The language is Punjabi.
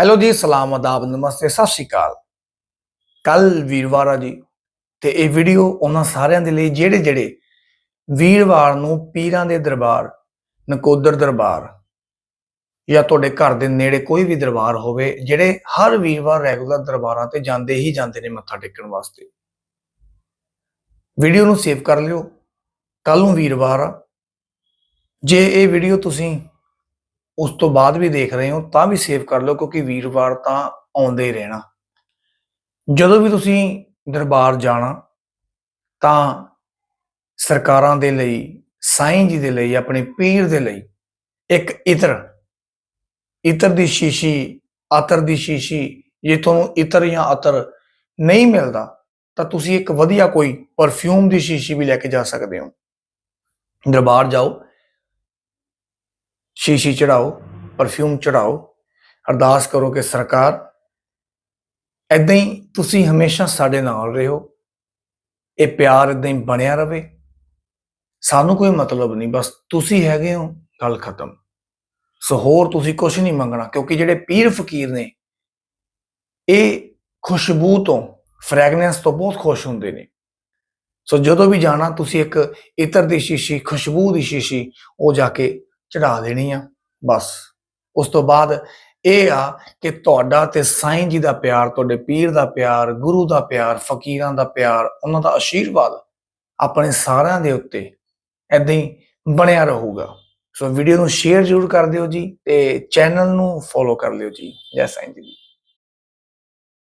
ਹੈਲੋ ਜੀ, ਸਲਾਮ ਆਦਾਬ ਨਮਸਤੇ, ਸਤਿ ਸ਼੍ਰੀ ਅਕਾਲ। ਕੱਲ ਵੀਰਵਾਰ ਆ ਜੀ ਤੇ ਇਹ ਵੀਡੀਓ ਉਹਨਾਂ ਸਾਰਿਆਂ ਦੇ ਲਈ ਜਿਹੜੇ ਜਿਹੜੇ ਵੀਰਵਾਰ ਨੂੰ ਪੀਰਾਂ ਦੇ ਦਰਬਾਰ, ਨਕੋਦਰ ਦਰਬਾਰ ਜਾਂ ਤੁਹਾਡੇ ਘਰ ਦੇ ਨੇੜੇ ਕੋਈ ਵੀ ਦਰਬਾਰ ਹੋਵੇ, ਜਿਹੜੇ ਹਰ ਵੀਰਵਾਰ ਰੈਗੂਲਰ ਦਰਬਾਰਾਂ ਤੇ ਜਾਂਦੇ ਹੀ ਜਾਂਦੇ ਨੇ ਮੱਥਾ ਟੇਕਣ ਵਾਸਤੇ। ਵੀਡੀਓ ਨੂੰ ਸੇਵ ਕਰ ਲਿਓ। ਕੱਲ ਨੂੰ ਵੀਰਵਾਰ ਆ। ਜੇ ਇਹ ਵੀਡੀਓ ਤੁਸੀਂ ਉਸ ਤੋਂ ਬਾਅਦ ਵੀ ਦੇਖ ਰਹੇ ਹੋ, ਤਾਂ ਵੀ ਸੇਵ ਕਰ ਲਓ, ਕਿਉਂਕਿ ਵੀਰਵਾਰ ਤਾਂ ਆਉਂਦੇ ਹੀ ਰਹਿਣਾ। ਜਦੋਂ ਵੀ ਤੁਸੀਂ ਦਰਬਾਰ ਜਾਣਾ, ਤਾਂ ਸਰਕਾਰਾਂ ਦੇ ਲਈ, ਸਾਈਂ ਜੀ ਦੇ ਲਈ, ਆਪਣੇ ਪੀਰ ਦੇ ਲਈ ਇੱਕ ਇਤਰ। ਇਤਰ ਦੀ ਸ਼ੀਸ਼ੀ, ਅਤਰ ਦੀ ਸ਼ੀਸ਼ੀ, ਜੇ ਤੁਹਾਨੂੰ ਇਤਰ ਜਾਂ ਅਤਰ ਨਹੀਂ ਮਿਲਦਾ, ਤਾਂ ਤੁਸੀਂ ਇੱਕ ਵਧੀਆ ਕੋਈ ਪਰਫਿਊਮ ਦੀ ਸ਼ੀਸ਼ੀ ਵੀ ਲੈ ਕੇ ਜਾ ਸਕਦੇ ਹੋ। ਦਰਬਾਰ ਜਾਓ ਸ਼ੀਸ਼ੀ ਚੜਾਓ ਪਰਫਿਊਮ ਚੜਾਓ। ਅਰਦਾਸ ਕਰੋ ਕਿ ਸਰਕਾਰ ਐਦਾਂ ਹੀ ਤੁਸੀਂ ਹਮੇਸ਼ਾ ਸਾਡੇ ਨਾਲ ਰਹੋ। ਇਹ ਪਿਆਰ ਇਦਾਂ ਹੀ ਬਣਿਆ ਰਵੇ। ਸਾਨੂੰ ਕੋਈ ਮਤਲਬ ਨਹੀਂ, ਬਸ ਤੁਸੀਂ ਹੈਗੇ ਹੋ, ਗੱਲ ਖਤਮ। ਸੋ ਹੋਰ ਤੁਸੀਂ ਕੁਝ ਨਹੀਂ ਮੰਗਣਾ, ਕਿਉਂਕਿ ਜਿਹੜੇ ਪੀਰ ਫਕੀਰ ਨੇ, ਇਹ ਖੁਸ਼ਬੂ ਤੋਂ ਫ੍ਰੈਗਨੈਂਸ ਤੋਂ ਬਹੁਤ ਖੁਸ਼ ਹੁੰਦੇ ਨੇ। ਸੋ ਜਦੋਂ ਵੀ ਜਾਣਾ, ਤੁਸੀਂ ਇੱਕ ਇਤਰ ਦੀ ਸ਼ੀਸ਼ੀ, ਖੁਸ਼ਬੂ ਦੀ ਸ਼ੀਸ਼ੀ, ਉਹ ਜਾ ਕੇ ਚੜਾ ਦੇਣੀ ਆ, ਬਸ। ਉਸ ਤੋਂ ਬਾਅਦ ਇਹ ਆ ਕਿ ਤੁਹਾਡਾ ਤੇ ਸਾਈਂ ਜੀ ਦਾ ਪਿਆਰ, ਤੁਹਾਡੇ ਪੀਰ ਦਾ ਪਿਆਰ, ਗੁਰੂ ਦਾ ਪਿਆਰ, ਫਕੀਰਾਂ ਦਾ ਪਿਆਰ, ਉਹਨਾਂ ਦਾ ਆਸ਼ੀਰਵਾਦ ਆਪਣੇ ਸਾਰਿਆਂ ਦੇ ਉੱਤੇ ਐਦਾਂ ਹੀ ਬਣਿਆ ਰਹੂਗਾ। ਸੋ ਵੀਡੀਓ ਨੂੰ ਸ਼ੇਅਰ ਜ਼ਰੂਰ ਕਰ ਦਿਓ ਜੀ ਤੇ ਚੈਨਲ ਨੂੰ ਫੋਲੋ ਕਰ ਲਿਓ ਜੀ। ਜੈ ਸਾਈਂ ਜੀ